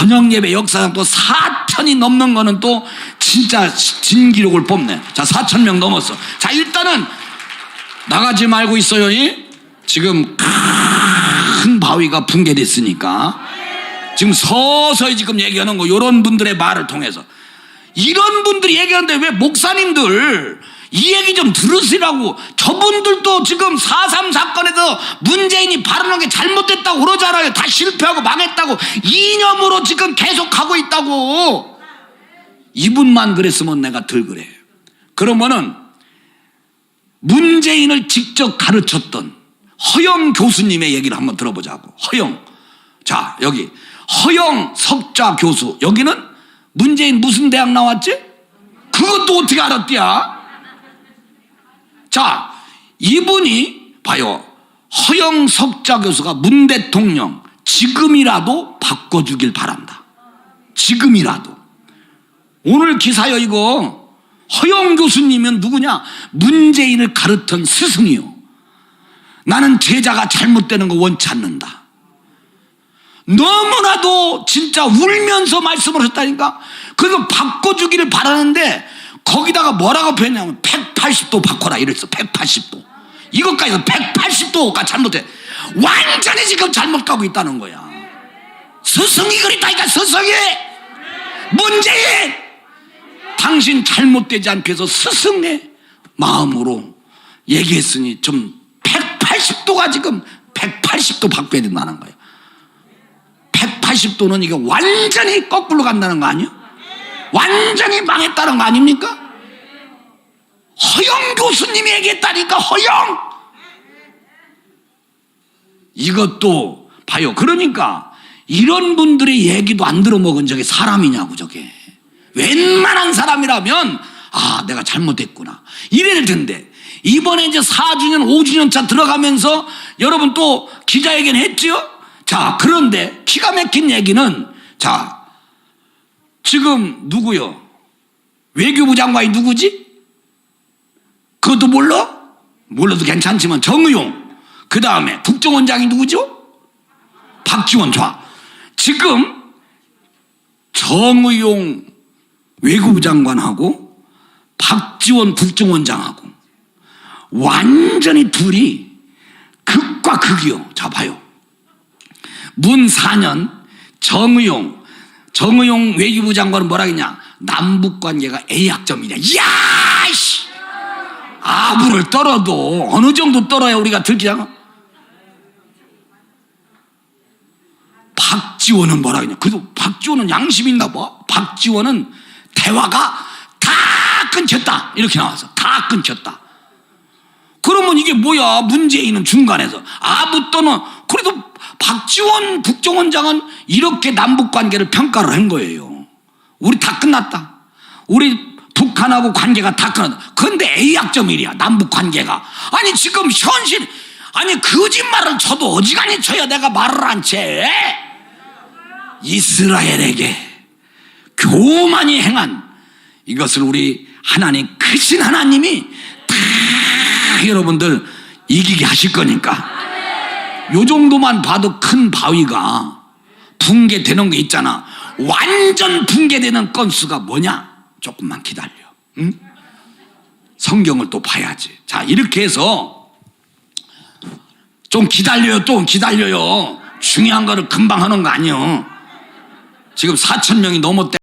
저녁 예배 역사상 또 4천이 넘는 거는 또 진짜 진 기록을 뽑네. 자, 4천 명 넘었어. 자, 일단은 나가지 말고 있어요. 이? 지금 큰 바위가 붕괴됐으니까 지금 서서히 지금 얘기하는 거 이런 분들의 말을 통해서 이런 분들이 얘기하는데 왜 목사님들 이 얘기 좀 들으시라고. 저분들도 지금 4.3 사건에서 문재인이 발언한 게 잘못됐다고 그러잖아요? 다 실패하고 망했다고. 이념으로 지금 계속하고 있다고. 이분만 그랬으면 내가 덜 그래. 그러면은 문재인을 직접 가르쳤던 허영 교수님의 얘기를 한번 들어보자고. 허영. 자 여기. 허영 석좌 교수. 여기는 문재인 무슨 대학 나왔지? 그것도 어떻게 알았디야? 자 이분이 봐요. 허영 석좌 교수가 문 대통령 지금이라도 바꿔주길 바란다. 지금이라도. 오늘 기사요 이거. 허영 교수님은 누구냐? 문재인을 가르친 스승이요. 나는 제자가 잘못되는 거 원치 않는다. 너무나도 진짜 울면서 말씀을 하셨다니까? 그래서 바꿔주기를 바라는데 거기다가 뭐라고 표현하냐면 180도 바꿔라 이랬어. 180도. 이것까지 해서 180도가 잘못돼. 완전히 지금 잘못 가고 있다는 거야. 스승이 그랬다니까 스승이. 문재인. 당신 잘못되지 않게 해서 스승의 마음으로 얘기했으니 좀 180도가 지금 180도 바꿔야 된다는 거예요 180도는 이게 완전히 거꾸로 간다는 거 아니에요? 완전히 망했다는 거 아닙니까? 허영 교수님이 얘기했다니까 허영! 이것도 봐요. 그러니까 이런 분들의 얘기도 안 들어먹은 저게 사람이냐고 저게. 웬만한 사람이라면 아 내가 잘못했구나. 이래야 될 텐데 이번에 이제 4주년 5주년 차 들어가면서 여러분 또 기자회견 했죠 자 그런데 기가 막힌 얘기는 자 지금 누구요? 외교부 장관이 누구지? 그것도 몰라? 몰라도 괜찮지만 정의용. 그 다음에 국정원장이 누구죠? 박지원 좋아 지금 정의용 외교부 장관하고 박지원 국정원장하고 완전히 둘이 극과 극이요. 자, 봐요. 문 4년 정의용, 정의용 외교부 장관은 뭐라 했냐? 남북 관계가 A학점이냐. 야! 씨! 아부를 떨어도 어느 정도 떨어야 우리가 들키잖아? 박지원은 뭐라 했냐? 그래도 박지원은 양심이 있나 봐. 박지원은 대화가 다 끊겼다. 이렇게 나와서 다 끊겼다. 그러면 이게 뭐야? 문재인은 중간에서 아부 그래도 박지원 국정원장은 이렇게 남북 관계를 평가를 한 거예요. 우리 다 끝났다. 우리 북한하고 관계가 다 끝났다. 그런데 A학점 1이야. 남북 관계가. 아니 지금 현실 아니 거짓말을 쳐도 어지간히 쳐야 내가 말을 안 채. 이스라엘에게 교만이 행한 이것을 우리 하나님 크신 하나님이 다 여러분들 이기게 하실 거니까 요 정도만 봐도 큰 바위가 붕괴되는 게 있잖아. 완전 붕괴되는 건수가 뭐냐? 조금만 기다려. 응? 성경을 또 봐야지. 자 이렇게 해서 좀 기다려요 또 기다려요. 중요한 거를 금방 하는 거 아니요. 지금 4천 명이 넘었대